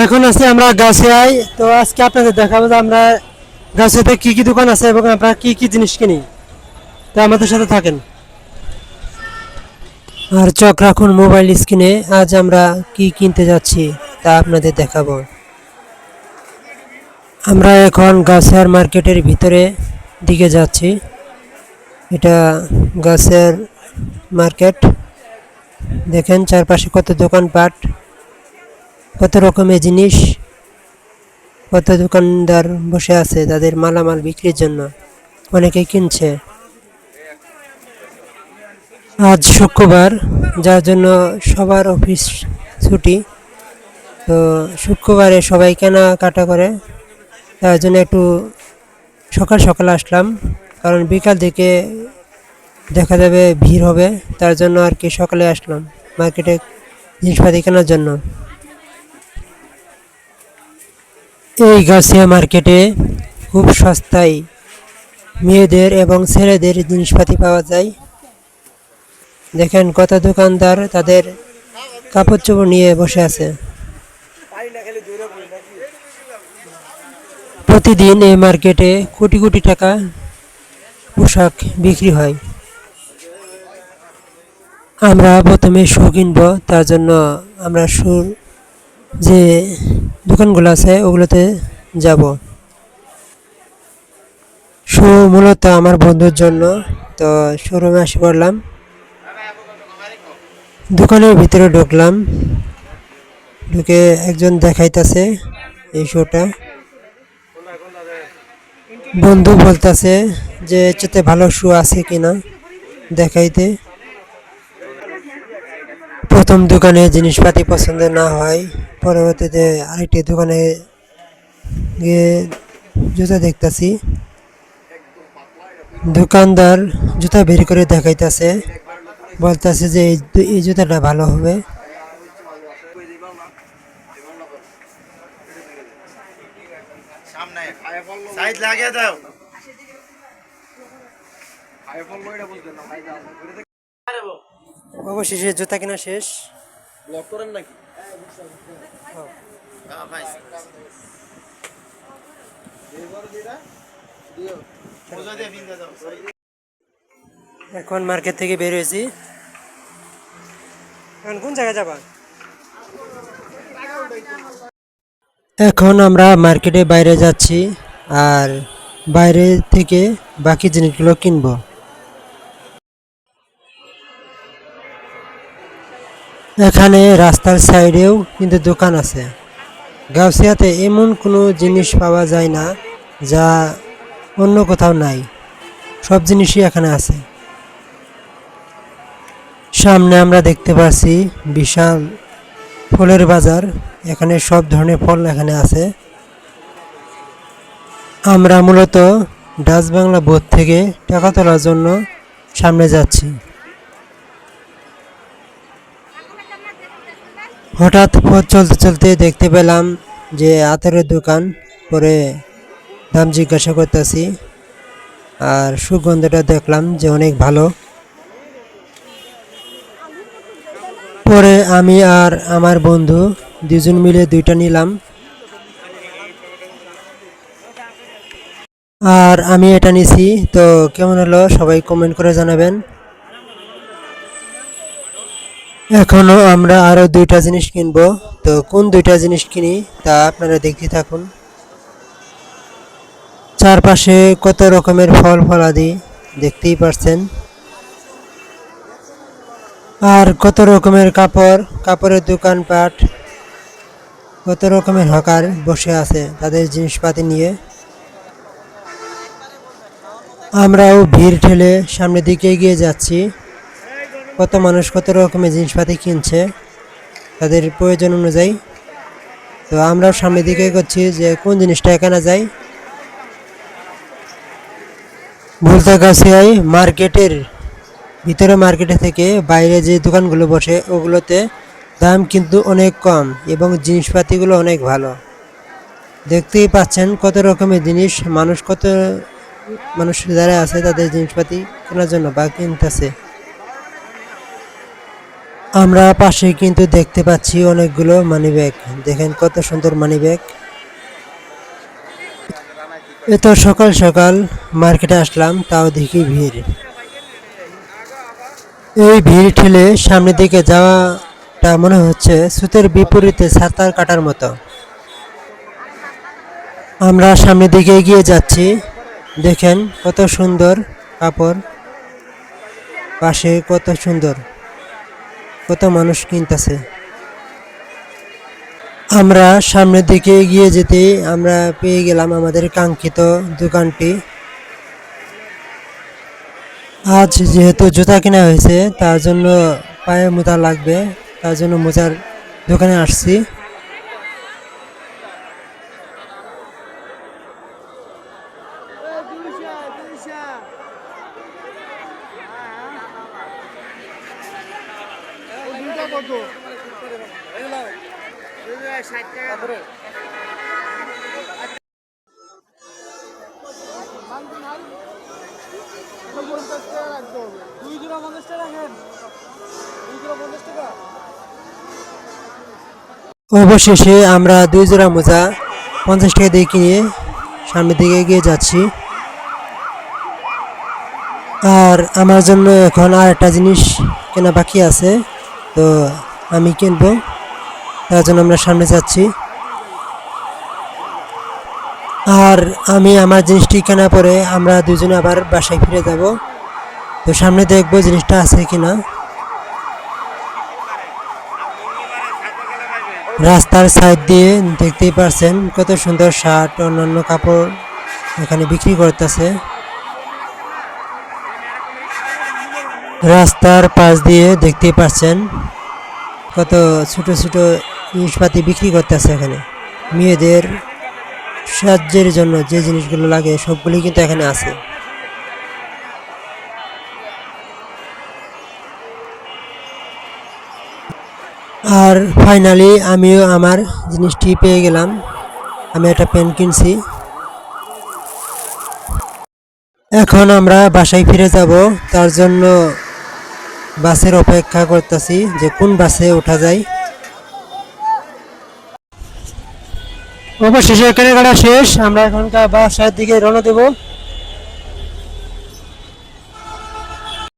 এখন আছি আমরা গাছিয়ায়। তো আজকে আপনাদের দেখাবো যে আমরা গাছিয়াতে কি কি দোকান আছে এবং আমরা কি কি জিনিস কিনি। তো আমাদের সাথে থাকেন। আর চোখ রাখুন মোবাইল স্ক্রিনে, আজ আমরা কি কিনতে যাচ্ছি তা আপনাদের দেখাবো। আমরা এখন গাছিয়ার মার্কেটের ভিতরে দিকে যাচ্ছি। এটা গাছের মার্কেট। দেখেন চারপাশে কত দোকানপাট। কত রকমের জিনিস, কত দোকানদার বসে আছে তাদের মালামাল বিক্রির জন্য। অনেকে কিনছে। আজ শুক্রবার, যার জন্য সবার অফিস ছুটি। তো শুক্রবারে সবাই কেনাকাটা করে। তার জন্য একটু সকাল সকাল আসলাম। কারণ বিকাল দিকে দেখা যাবে ভিড় হবে। তার জন্য আর কি সকালে আসলাম। মার্কেটে জিনিসপাতি কেনার জন্য। এই গাছিয়া মার্কেটে খুব সস্তায় মেয়েদের এবং ছেলেদের জিনিসপাতি পাওয়া যায়। দেখেন কত দোকানদার তাদের কাপড় চোপড় নিয়ে বসে আছে। প্রতিদিন এই মার্কেটে কোটি কোটি টাকা পোশাক বিক্রি হয়। আমরা প্রথমে শু কিনবো, তার জন্য আমরা শুর যে দোকানগুলো আছে, ওগুলোতে যাব। শো মূলত আমার বন্ধুর জন্য, তো শোরুমে আসে পড়লাম দোকানের ভিতরে ঢুকলাম। ঢুকে একজন দেখাইতেছে এই শোটা। বন্ধু বলতেছে যে চেতে ভালো শু আছে কিনা দেখাইতে? প্রথম দোকানে জিনিসপাতি পছন্দ না হয়। পরবর্তীতে আরেকটি দোকানে গিয়ে জুতা দেখতাছি। দোকানদার জুতা বের করে দেখাইতেছে বলতেছে যে এই জুতাটা ভালো হবে। সামনে সাইড লাগিয়ে দাও। অবশেষে জুতা কিনা শেষ। ব্লক করেন নাকি? এখন মার্কেট থেকে বের হয়েছি। এখন কোন জায়গায় যাবা? এখন আমরা মার্কেটে বাইরে যাচ্ছি, আর বাইরে থেকে বাকি জিনিসগুলো কিনবো। এখানে রাস্তার সাইডেও কিন্তু দোকান আছে। গাউসিয়াতে এমন কোনো জিনিস পাওয়া যায় না যা অন্য কোথাও নাই। সব জিনিসই এখানে আছে। সামনে আমরা দেখতে পাচ্ছি বিশাল ফলের বাজার। এখানে সব ধরনের ফল এখানে আছে। আমরা মূলত ডাচ বাংলা বোধ থেকে টাকা তোলার জন্য সামনে যাচ্ছি। হঠাৎ পথ চলতে চলতে দেখতে পেলাম যে আতরের দোকান পরে দাম জিজ্ঞাসা করতেছি। আর সুগন্ধটা দেখলাম যে অনেক ভালো। পরে আমি আর আমার বন্ধু দুজন মিলে দুইটা নিলাম। আর আমি এটা নিছি। তো কেমন হলো সবাই কমেন্ট করে জানাবেন। এখনও আমরা আরও দুইটা জিনিস কিনবো। তো কোন দুইটা জিনিস কিনি তা আপনারা দেখতে থাকুন। চারপাশে কত রকমের ফল ফলাদি দেখতেই পারছেন। আর কত রকমের কাপড়, কাপড়ের দোকানপাট কত রকমের হকার বসে আছে তাদের জিনিসপাতি নিয়ে। আমরাও ভিড় ঠেলে সামনের দিকে এগিয়ে যাচ্ছি। কত মানুষ কত রকমের জিনিসপাতি কিনছে, তাদের প্রয়োজন অনুযায়ী। তো আমরাও সামনের দিকে করছি যে কোন জিনিসটা কেনা যায়। ভুলতাগাছিয়ায় মার্কেটের ভিতরে মার্কেটে থেকে বাইরে যে দোকানগুলো বসে, ওগুলোতে দাম কিন্তু অনেক কম এবং জিনিসপাতিগুলো অনেক ভালো। দেখতেই পাচ্ছেন কত রকমের জিনিস, মানুষ কত মানুষ যারা আছে তাদের জিনিসপাতি কেনার জন্য বা কিনতেছে। আমরা পাশে কিন্তু দেখতে পাচ্ছি অনেকগুলো মানি ব্যাগ দেখেন কত সুন্দর মানি ব্যাগ এত সকাল সকাল মার্কেটে আসলাম, তাও দেখি ভিড়। এই ভিড় ঠেলে সামনের দিকে যাওয়াটা মনে হচ্ছে সুতের বিপরীতে সাঁতার কাটার মতো। আমরা সামনের দিকে এগিয়ে যাচ্ছি। দেখেন কত সুন্দর কাপড়। পাশে কত সুন্দর। কত মানুষ কিনতেছে। আমরা সামনের দিকে এগিয়ে যেতে আমরা পেয়ে গেলাম আমাদের কাঙ্ক্ষিত দোকানটি। আজ যেহেতু জুতা কেনা হয়েছে, তার জন্য পায়ে মোজা লাগবে, তার জন্য মোজার দোকানে আসছি। দুই জোড়া পঞ্চাশ টাকা রাখেন। দুই জোড়া পঞ্চাশ টাকা। অবশেষে আমরা দুই জোড়া মোজা পঞ্চাশ টাকা দিয়ে কিনে সামনের দিকে এগিয়ে যাচ্ছি। আর আমার জন্য এখন আর একটা জিনিস কেনা বাকি আছে তো আমি কিনবো। তার জন্য আমরা সামনে যাচ্ছি। আর আমি আমার জিনিসটি কেনা পরে আমরা দুজনে আবার বাসায় ফিরে যাব। তো সামনে দেখব জিনিসটা আছে কিনা। রাস্তার সাইড দিয়ে দেখতেই পারছেন কত সুন্দর শার্ট, অন্যান্য কাপড় এখানে বিক্রি করতেছে। রাস্তার পাশ দিয়ে দেখতেই পাচ্ছেন কত ছোট ছোট জিনিসপাতি বিক্রি করতেছে এখানে। মেয়েদের সাহায্যের জন্য যে জিনিসগুলো লাগে সবগুলি কিন্তু এখানে আছে। আর ফাইনালি আমিও আমার জিনিসটি পেয়ে গেলাম। আমি একটা পেন কিনছি। এখন আমরা বাসায় ফিরে যাব। তার জন্য বাসের অপেক্ষা করতেছি যে কোন বাসে ওঠা যায়। অবশেষে কেনাকাটা শেষ। আমরা এখনকার বাসার দিকে রওনা দেবো।